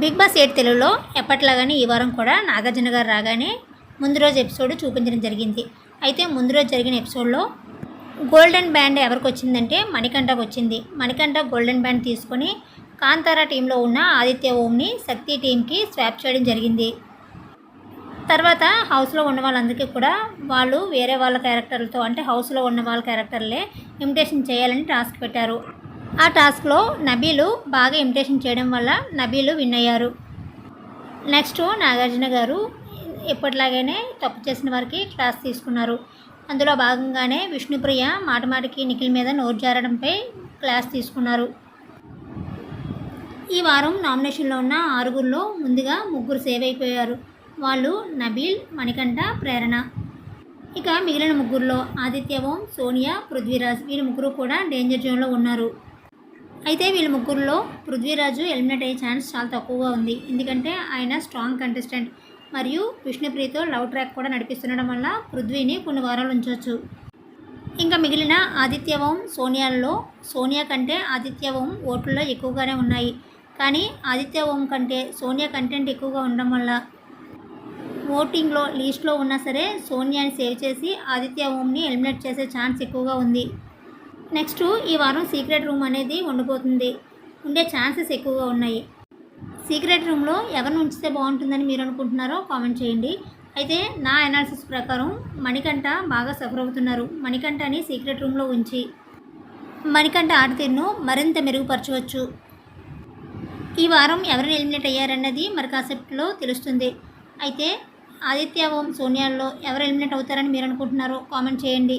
big boss eight తెలుగులో ఎప్పట్లాగానే ఈ వారం కూడా నాగార్జున గారు రాగానే ముందు రోజు ఎపిసోడ్ చూపించడం జరిగింది అయితే ముందు రోజు జరిగిన ఎపిసోడ్లో గోల్డెన్ బ్యాండ్ ఎవరికి వచ్చిందంటే మణికంఠకు వచ్చింది మణికంఠ గోల్డెన్ బ్యాండ్ తీసుకొని కాంతారా టీంలో ఉన్న ఆదిత్య ఓంని శక్తి టీంకి స్వాప్ చేయడం జరిగింది తర్వాత హౌస్లో ఉన్న వాళ్ళందరికీ కూడా వాళ్ళు వేరే వాళ్ళ క్యారెక్టర్లతో అంటే హౌస్లో ఉన్న వాళ్ళ క్యారెక్టర్లే ఇమిటేషన్ చేయాలని టాస్క్ పెట్టారు ఆ టాస్క్లో నబీలు బాగా ఇమిటేషన్ చేయడం వల్ల నబీలు విన్ అయ్యారు నెక్స్ట్ నాగార్జున గారు ఎప్పటిలాగానే తప్పు చేసిన వారికి క్లాస్ తీసుకున్నారు అందులో భాగంగానే విష్ణుప్రియ మాటమాటికి నిఖిల్ మీద నోరు జారడంపై క్లాస్ తీసుకున్నారు ఈ వారం నామినేషన్లో ఉన్న ఆరుగురిలో ముందుగా ముగ్గురు సేవ్ అయిపోయారు వాళ్ళు నబీల్ మణికంఠ ప్రేరణ ఇక మిగిలిన ముగ్గురులో ఆదిత్య ఓం సోనియా పృథ్వీరాజ్ వీరి ముగ్గురు కూడా డేంజర్ జోన్లో ఉన్నారు అయితే వీళ్ళ ముగ్గురులో పృథ్వీరాజు ఎలిమినేట్ అయ్యే ఛాన్స్ చాలా తక్కువగా ఉంది ఎందుకంటే ఆయన స్ట్రాంగ్ కంటెస్టెంట్ మరియు విష్ణుప్రియతో లవ్ ట్రాక్ కూడా నడిపిస్తుండడం వల్ల పృథ్వీని కొన్ని వారాలు ఉంచవచ్చు ఇంకా మిగిలిన ఆదిత్యవం సోనియాల్లో సోనియా కంటే ఆదిత్యవం ఓట్లలో ఎక్కువగానే ఉన్నాయి కానీ ఆదిత్యవం కంటే సోనియా కంటెంట్ ఎక్కువగా ఉండడం వల్ల ఓటింగ్లో లీస్ట్లో ఉన్నా సరే సోనియాని సేవ్ చేసి ఆదిత్య ఓంని ఎలిమినేట్ చేసే ఛాన్స్ ఎక్కువగా ఉంది నెక్స్ట్ ఈ వారం సీక్రెట్ రూమ్ అనేది ఉండబోతుంది ఉండే ఛాన్సెస్ ఎక్కువగా ఉన్నాయి సీక్రెట్ రూమ్లో ఎవరిని ఉంచితే బాగుంటుందని మీరు అనుకుంటున్నారో కామెంట్ చేయండి అయితే నా అనాలిసిస్ ప్రకారం మణికంఠ బాగా సఫర్ అవుతున్నారు మణికంఠ అని సీక్రెట్ రూమ్లో ఉంచి మణికంఠ తీరును మరింత మెరుగుపరచవచ్చు ఈ వారం ఎవరిని ఎలిమినేట్ అయ్యారన్నది మరి కాసెప్ట్లో తెలుస్తుంది అయితే ఆదిత్య ఓం సోనియాల్లో ఎవరు ఎలిమినేట్ అవుతారని మీరు అనుకుంటున్నారో కామెంట్ చేయండి